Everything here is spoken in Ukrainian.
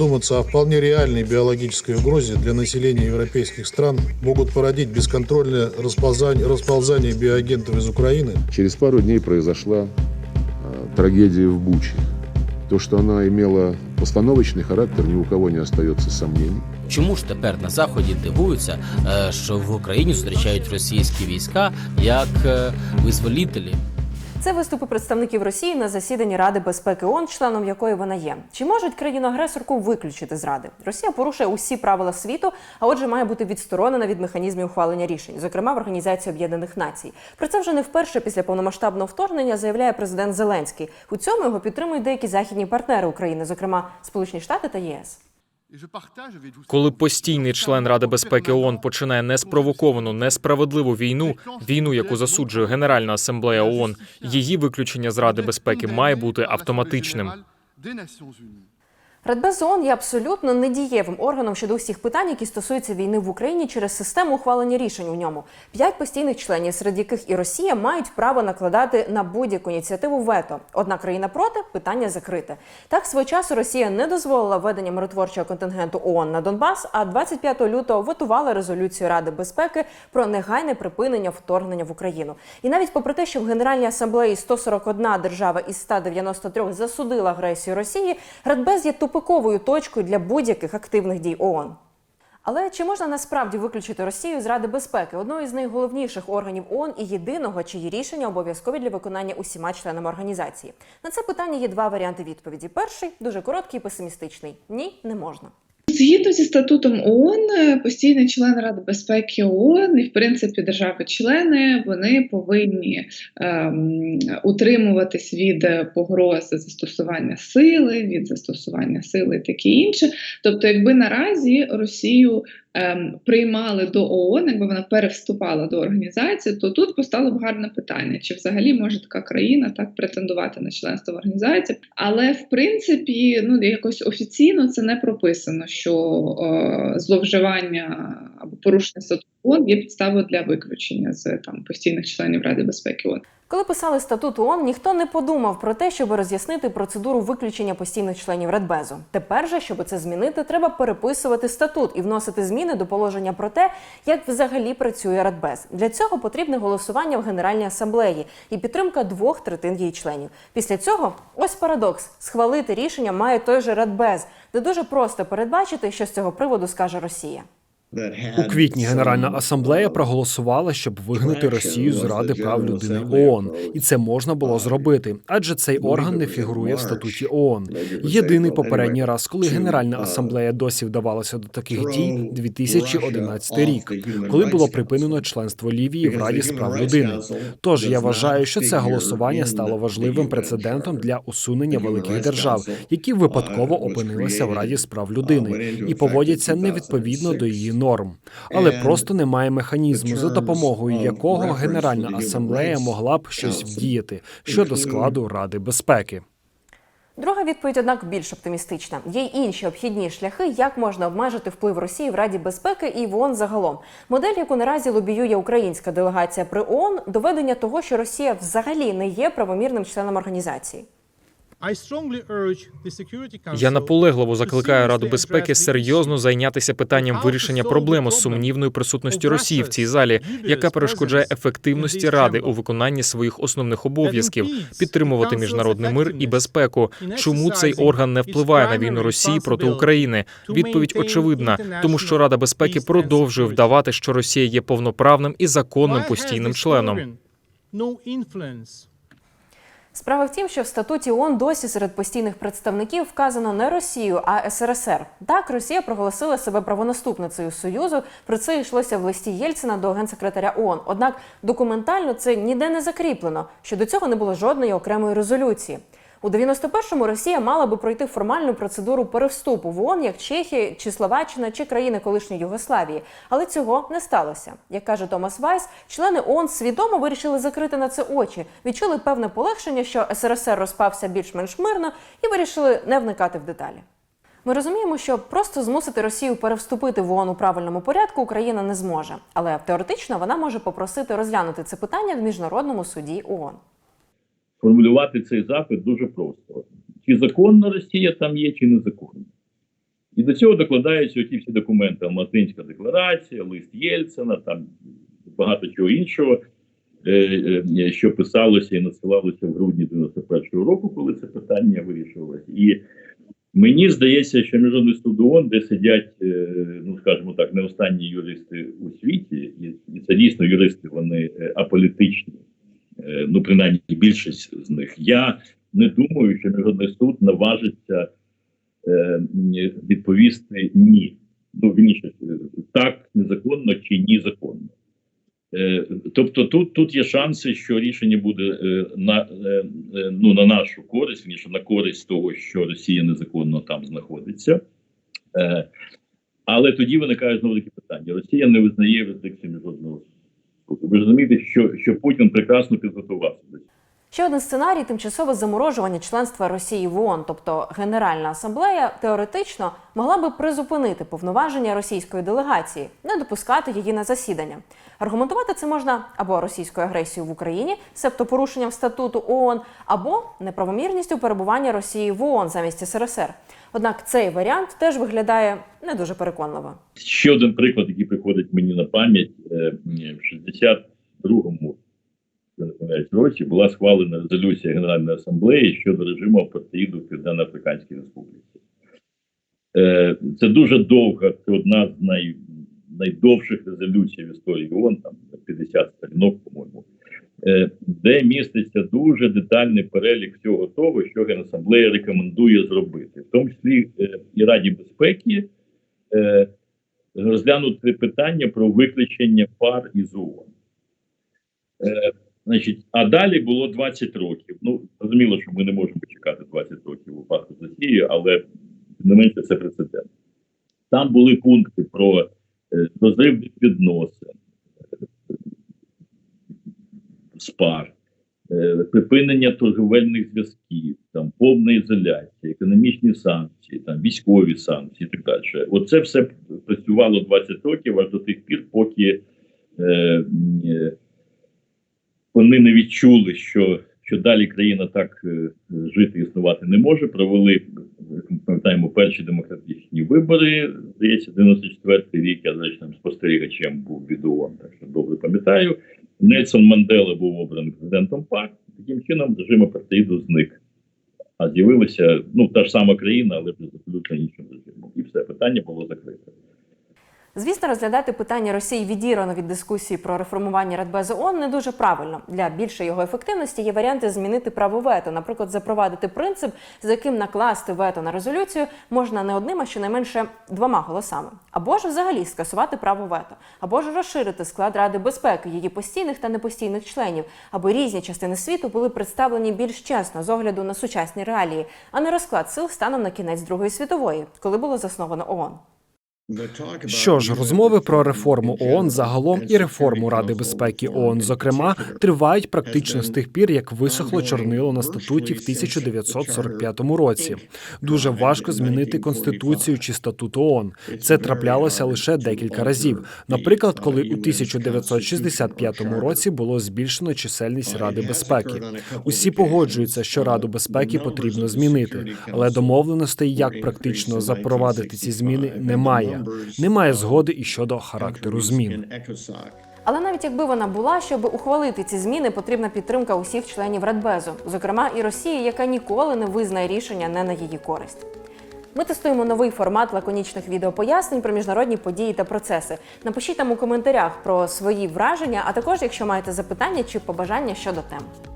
задуматься о вполне реальной биологической угрозе для населения европейских стран, могут породить бесконтрольное расползание, расползание биоагентов из Украины, Через пару дней произошла э, трагедия в Буче. То, что она имела постановочный характер, ни у кого не остается сомнений. Чому ж тепер на заході дивуються, е, що в Україні зустрічають російські війська як е, визволітелі? Це виступи представників Росії на засіданні Ради безпеки ООН, членом якої вона є. Чи можуть країну-агресорку виключити з Ради? Росія порушує усі правила світу, а отже, має бути відсторонена від механізмів ухвалення рішень, зокрема в Організації Об'єднаних Націй. Про це вже не вперше після повномасштабного вторгнення заявляє президент Зеленський. У цьому його підтримують деякі західні партнери України, зокрема Сполучені Штати та ЄС. Коли постійний член Ради безпеки ООН починає неспровоковану, несправедливу війну, війну, яку засуджує Генеральна асамблея ООН, її виключення з Ради безпеки має бути автоматичним. Радбез ООН є абсолютно недієвим органом щодо усіх питань, які стосуються війни в Україні через систему ухвалення рішень у ньому. П'ять постійних членів, серед яких і Росія, мають право накладати на будь-яку ініціативу вето. Одна країна проти питання закрите. Так свого часу Росія не дозволила введення миротворчого контингенту ООН на Донбас, а 25 лютого ветувала резолюцію Ради безпеки про негайне припинення вторгнення в Україну. І навіть попри те, що в Генеральній асамблеї 141 держава із 193 засудила агресію Росії, Радбез є тупиковою точкою для будь-яких активних дій ООН. Але чи можна насправді виключити Росію з Ради безпеки, одного із найголовніших органів ООН і єдиного, чиї рішення обов'язкові для виконання усіма членами організації? На це питання є два варіанти відповіді. Перший дуже короткий і песимістичний: ні, не можна. Згідно зі статутом ООН, е, постійний член Ради безпеки ООН і, в принципі, держави-члени вони повинні ем, утримуватись від погроз застосування сили, від застосування сили і таке інше. Тобто, якби наразі Росію ем, приймали до ООН, якби вона перевступала до організації, то тут постало б гарне питання: чи взагалі може така країна так претендувати на членство в організації? Але в принципі, ну якось офіційно це не прописано, що е, зловживання або порушення статуту ООН є підставою для виключення з там постійних членів Ради безпеки ООН. Коли писали статут ООН, ніхто не подумав про те, щоб роз'яснити процедуру виключення постійних членів Радбезу. Тепер же, щоб це змінити, треба переписувати статут і вносити зміни до положення про те, як взагалі працює Радбез. Для цього потрібне голосування в Генеральній асамблеї і підтримка двох третин її членів. Після цього ось парадокс: схвалити рішення має той же Радбез, де дуже просто передбачити, що з цього приводу скаже Росія. У квітні Генеральна асамблея проголосувала, щоб вигнати Росію з Ради прав людини ООН, і це можна було зробити, адже цей орган не фігурує в статуті ООН. Єдиний попередній раз, коли Генеральна асамблея досі вдавалася до таких дій, 2011 рік, коли було припинено членство Лівії в Раді справ людини. Тож я вважаю, що це голосування стало важливим прецедентом для усунення великих держав, які випадково опинилися в Раді справ людини і поводяться невідповідно до її норм, але просто немає механізму, за допомогою якого Генеральна асамблея могла б щось вдіяти щодо складу Ради безпеки. Друга відповідь, однак, більш оптимістична. Є й інші обхідні шляхи, як можна обмежити вплив Росії в Раді безпеки і в ООН загалом. Модель, яку наразі лобіює українська делегація при ООН, доведення того, що Росія взагалі не є правомірним членом організації. Я наполегливо закликаю Раду безпеки серйозно зайнятися питанням вирішення проблеми з сумнівною присутністю Росії в цій залі, яка перешкоджає ефективності ради у виконанні своїх основних обов'язків підтримувати міжнародний мир і безпеку. Чому цей орган не впливає на війну Росії проти України? Відповідь очевидна, тому що Рада безпеки продовжує вдавати, що Росія є повноправним і законним постійним членом. Справа в тім, що в статуті ООН досі серед постійних представників вказано не Росію, а СРСР. Так, Росія проголосила себе правонаступницею Союзу. Про це йшлося в листі Єльцина до генсекретаря ООН. Однак документально це ніде не закріплено, що до цього не було жодної окремої резолюції. У 91-му Росія мала би пройти формальну процедуру перевступу в ООН, як Чехія чи Словаччина чи країни колишньої Югославії, але цього не сталося. Як каже Томас Вайс, члени ООН свідомо вирішили закрити на це очі, відчули певне полегшення, що СРСР розпався більш-менш мирно, і вирішили не вникати в деталі. Ми розуміємо, що просто змусити Росію перевступити в ООН у правильному порядку Україна не зможе, але теоретично вона може попросити розглянути це питання в міжнародному суді ООН. Формулювати цей запит дуже просто: чи законна Росія там є, чи незаконна. І до цього докладаються ті всі документи: Алматинська декларація, лист Єльцина, там багато чого іншого, е, е, що писалося і надсилалося в грудні 91-го року, коли це питання вирішувалося. І мені здається, що міжнародний суд ООН, де сидять, е, ну скажімо так, не останні юристи у світі, і, це дійсно юристи, вони аполітичні, ну принаймні більшість з них. Я не думаю, що міжнародний суд наважиться е, відповісти ні. Ну, вірніше, е, так незаконно чи ні законно. Е, тобто тут, тут є шанси, що рішення буде е, на, е, е, ну, на нашу користь, вірніше, на користь того, що Росія незаконно там знаходиться. Е, але тоді виникає знову таке питання: Росія не визнає юрисдикцію міжнародного суду. Ви розумієте, що, що Путін прекрасно підготувався до. Ще один сценарій тимчасове заморожування членства Росії в ООН, тобто Генеральна асамблея, теоретично могла би призупинити повноваження російської делегації, не допускати її на засідання. Аргументувати це можна або російською агресією в Україні, себто порушенням статуту ООН, або неправомірністю перебування Росії в ООН замість СРСР. Однак цей варіант теж виглядає не дуже переконливо. Ще один приклад, який приходить мені на пам'ять, е, в 62-му якщо не помиляюсь, році була схвалена резолюція Генеральної асамблеї щодо режиму апартеїду в Південно-Африканській Республіці. Е, Це дуже довга, це одна з най, найдовших резолюцій в історії ООН, там 50 сторінок, по-моєму, е, де міститься дуже детальний перелік всього того, що Генасамблея рекомендує зробити, в тому числі е, і Раді безпеки. Розглянути питання про виключення пар із ООН. Е, значить, а далі було 20 років. Ну, зрозуміло, що ми не можемо чекати 20 років у випадку з Росією, але не менше це прецедент. Там були пункти про е, розрив відносин, е, спар, е, припинення торговельних зв'язків, там повна ізоляція, економічні санкції, там військові санкції і так далі. Оце все працювало 20 років аж до тих пір, поки е, е, вони не відчули, що, що далі країна так е, жити існувати не може. Провели пам'ятаємо перші демократичні вибори. Здається, 94-й рік я значним спостерігачем був від ООН, так що добре пам'ятаю. Нельсон Мандела був обраний президентом ПАК. Таким чином режим апартеїду зник. А з'явилася ну та ж сама країна, але з абсолютно іншим режимом. І все питання було закрите. Звісно, розглядати питання Росії відірвано від дискусії про реформування Радбезу ООН не дуже правильно. Для більшої його ефективності є варіанти змінити право вето, наприклад, запровадити принцип, за яким накласти вето на резолюцію можна не одним, а щонайменше двома голосами, або ж взагалі скасувати право вето, або ж розширити склад Ради безпеки, її постійних та непостійних членів, аби різні частини світу були представлені більш чесно з огляду на сучасні реалії, а не розклад сил станом на кінець Другої світової, коли було засновано ООН. Що ж, розмови про реформу ООН загалом і реформу Ради безпеки ООН, зокрема, тривають практично з тих пір, як висохло чорнило на статуті в 1945 році. Дуже важко змінити конституцію чи статут ООН. Це траплялося лише декілька разів. Наприклад, коли у 1965 році було збільшено чисельність Ради безпеки. Усі погоджуються, що Раду безпеки потрібно змінити, але домовленостей, як практично запровадити ці зміни, немає. Немає згоди і щодо характеру змін. Але навіть якби вона була, щоб ухвалити ці зміни, потрібна підтримка усіх членів Радбезу, зокрема і Росії, яка ніколи не визнає рішення не на її користь. Ми тестуємо новий формат лаконічних відеопояснень про міжнародні події та процеси. Напишіть там у коментарях про свої враження, а також якщо маєте запитання чи побажання щодо тем.